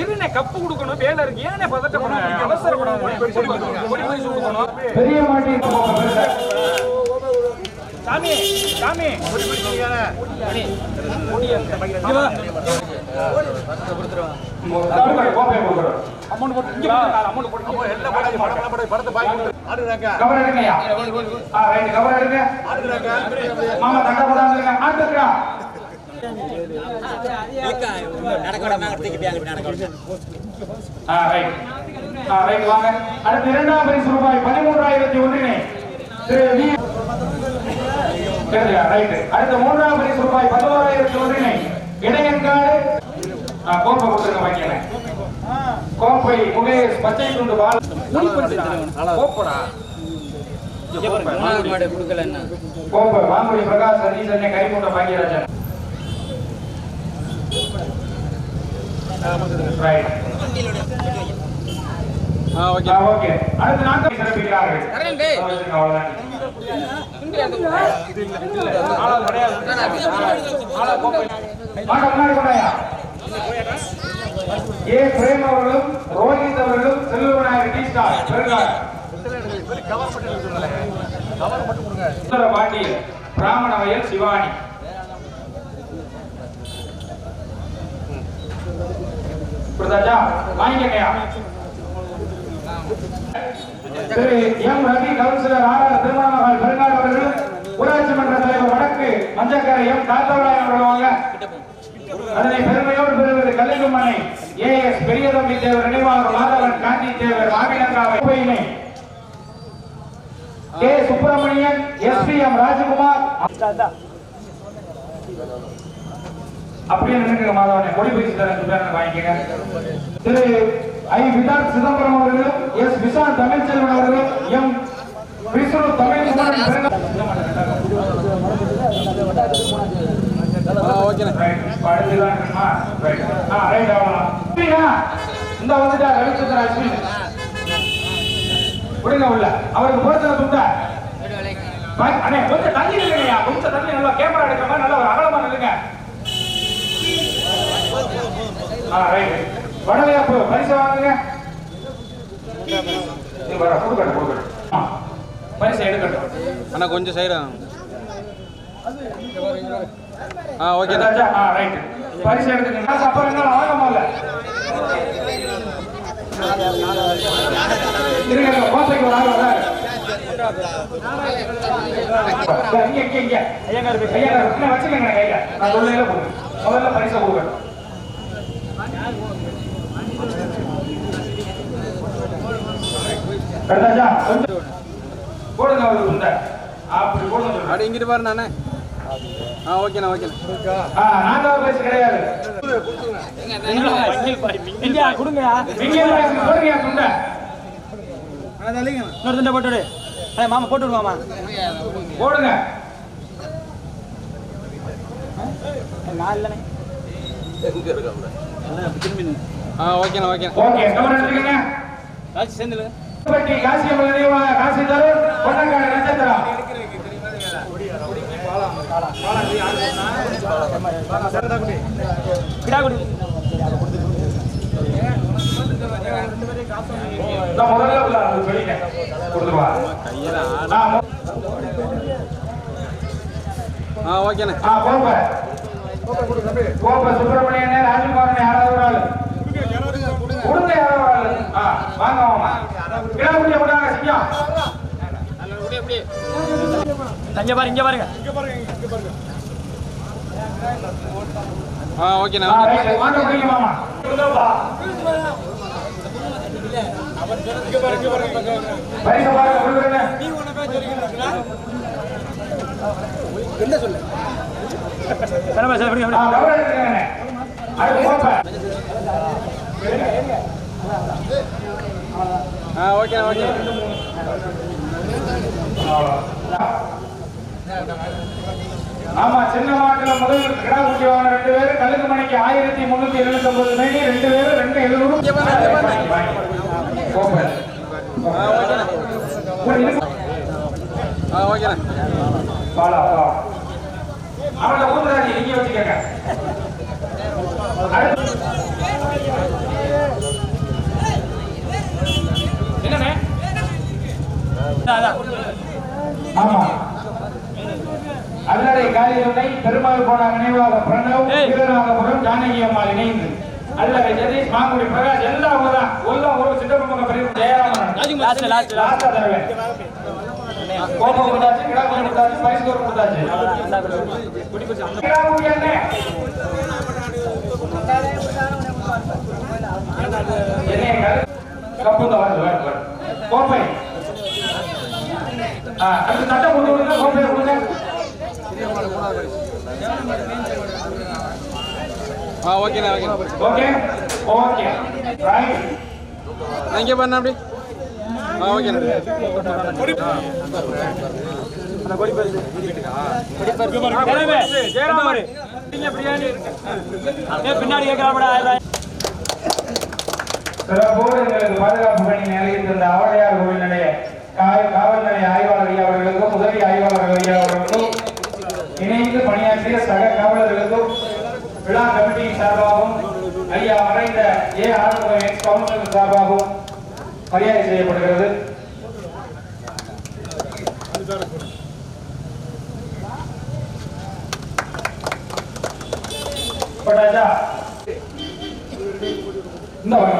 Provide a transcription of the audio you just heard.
இருண்ணே cup கொடுக்கணும் வேலை இருக்கு. ஏனே பதட்டப்படணும் அவசரப்படாது பெரிய மாட்டி சாமி சாமி. அமௌண்ட் போட்டு அமௌண்ட் போட்டு படத்தை பாய் கவர் எடுங்கய்யா ஆ ரைட் கவர் எடுங்க. மாமா தட்டை போடாம இருங்க. அடுத்து இரண்டாம் பரிசு ரூபாய் பதிமூன்றாயிரத்தி ஒன்றினை திரு மூன்றாம் பரிசு ரூபாய் பதினோராயிரத்தி ஒன்றினை இடையன்காடு கோப்பை கொடுத்துருங்க கோப்பை முகேஷ் பச்சை துண்டு பால் போப்படா கோப்பை வாங்குடி பிரகாஷ் சதீஷ் கைமூட்ட பாக்கியராஜன் ரைட் ஆ ஓகே அடுத்து நாங்கள் சிறப்பிக்கிறார்கள் ஏ பிரேம் அவர்களும் ரோஹித் அவர்களும் செல்வநாயகர் டி ஸ்டார் பெருங்கார் சுந்தர பிராமண வயல் சிவானி கொடுத்தாச்சா வாங்கிக்கங்கய்யா Thiru M Ravi councillor R R திருமணமகள் பெருநாள் அவர்கள் ஊராட்சி மன்ற தலைவர் வடக்கு மஞ்சக்கரை எம் காத்தவராயன் அவர்கள் வாங்க. அதனை பெருமையோடு பெறுவது கல்லிகுமனை ஏ எஸ் பெரியதம்பி தேவர் நினைவாளர் மாதவன் காந்தி தேவர் மாவிலங்காவை கோயிலை K. Subramanian S P M Rajakumar. அப்படியே நினைக்கிற மாதவனை. கொடி பரிசு தரேன் வாங்கிக்கங்க. திரு ஐ. விதாத் சிதம்பரம் அவர்களும் எஸ். விசால் தமிழ்ச்செல்வன் அவர்களும் எம். விஷ்ணு தமிழ் இந்த வந்துட்டா ரவிச்சந்திர அஸ்வின். விடுங்க உள்ள. அவருக்கு போச்சல துண்டா அண்ணே கொஞ்சம் தள்ளி நில்லுங்கய்யா கொஞ்சம் தள்ளி நல்லா கேமரா எடுக்கிற மாதிரி நல்லா ஒரு அகலமா நில்லுங்க. வடலையாப்பு பரிசு வாங்குங்க கொடுக்கட்டும் கொடுக்கட்டும் பரிசை எடுக்கட்டும் அண்ணா கொஞ்சம் சைடா ஆ ஓகே ராஜா, ஆ, ரைட். பரிசு எடுத்துக்கங்க. அப்புறம் என்ன வாங்க முதல்ல. இருங்க, இங்க, இங்க. ஐயங்கார், இன்னும் வச்சுக்கங்க கையில. நான் சொல்லையில. முதல்ல பரிசை கொடுங்க. கொஞ்சம் போடுங்க அவருக்கு உண்டை. அப்படி போடுங்க. அடி இங்கிட்டு பாரு நானே. ஆ ஓகேண்ணா ஓகேண்ணா ஆ, நான்காவது பரிசு கிடையாது. பரிசு போடுங்க துண்டை. இன்னொரு துண்டை போட்டு விடு. அண்ணே, மாமா போட்டு விடு மாமா போடுங்க. நான் இல்லைண்ணே. ஆ ஓகேண்ணா ஓகேண்ணா ஓகே கவர் எடுத்துக்கங்க. ராஜி சேர்ந்துல காசியம்மன் நினைவாக காசி தரும் பொன்னக்காடு நட்சத்திரம். முதல்ல சொல்லிட்டேன். கொடுத்துருவா ஆ, ஓகேண்ணா. ஆ போப்ப போப்ப சுப்பிரமணியன் ராஜகுமாரன் யாராவது ஒரு ஆளு? கொடுங்க யாராவது ஒரு ஆளு. ஆ வாங்க. இங்க பாரு இங்க பாருங்க. ஆ பாருங்க கவர் எடுத்துக்கங்க அடுத்து போப்ப ஆ ஓகேண்ணா ஓகே. ஆமா சின்ன மாட்டுல முதல் கிடா வாங்க ரெண்டு பேரும் கழுகு மணிக்கு ஆயிரத்தி முன்னூத்தி எழுபத்தி ஒன்பது மேனி ரெண்டு பேரும் ரெண்டு எழுநூறு. கோப்பை. ஆ ஓகேண்ணா. ஒரு ஆமா அல்லடை காலிதுணை பெருமாள் போன நினைவாக பிரணவ் ஏய். வீரநாதபுரம் ஜானகி அம்மாள் இணைந்து அல்லடை ஜெகதீஷ் மாங்குடி பிரகாஷ் எல்லாம் ஊரா எல்லாம் ஊரும் சித்தப்பங்க பெரிய ஜெயராமன் கோபம் கொடுத்தாச்சு கொடுத்தாச்சு பரிசு கொடுத்தாச்சு அடுத்து தட்டை கொண்டு விடுங்க கோப்பையை கொடுங்க ஆ ஓகேண்ணா ஓகேண்ணா ஓகே ஓகே ரைட் இங்கே பண்ண அப்படி. ஆ ஓகேண்ணா பின்னாடி எங்களுக்கு பாதுகாப்பு பணி ஆவடையார் நிலைய காவல் நிலைய ஆய்வாளர் ஐயா அவர்களுக்கும் உதவி ஆய்வாளர் ஐயா அவர்களுக்கும் இணைந்து பணியாற்றிய சக காவலர்களுக்கும் விழா கமிட்டியின் சார்பாகவும் ஐயா மறைந்த ஏ. ஆறுமுகம் எக்ஸ் கவுன்சிலர் சார்பாகவும் மரியாதை செய்யப்படுகிறது. பட்டாச்சா? இந்த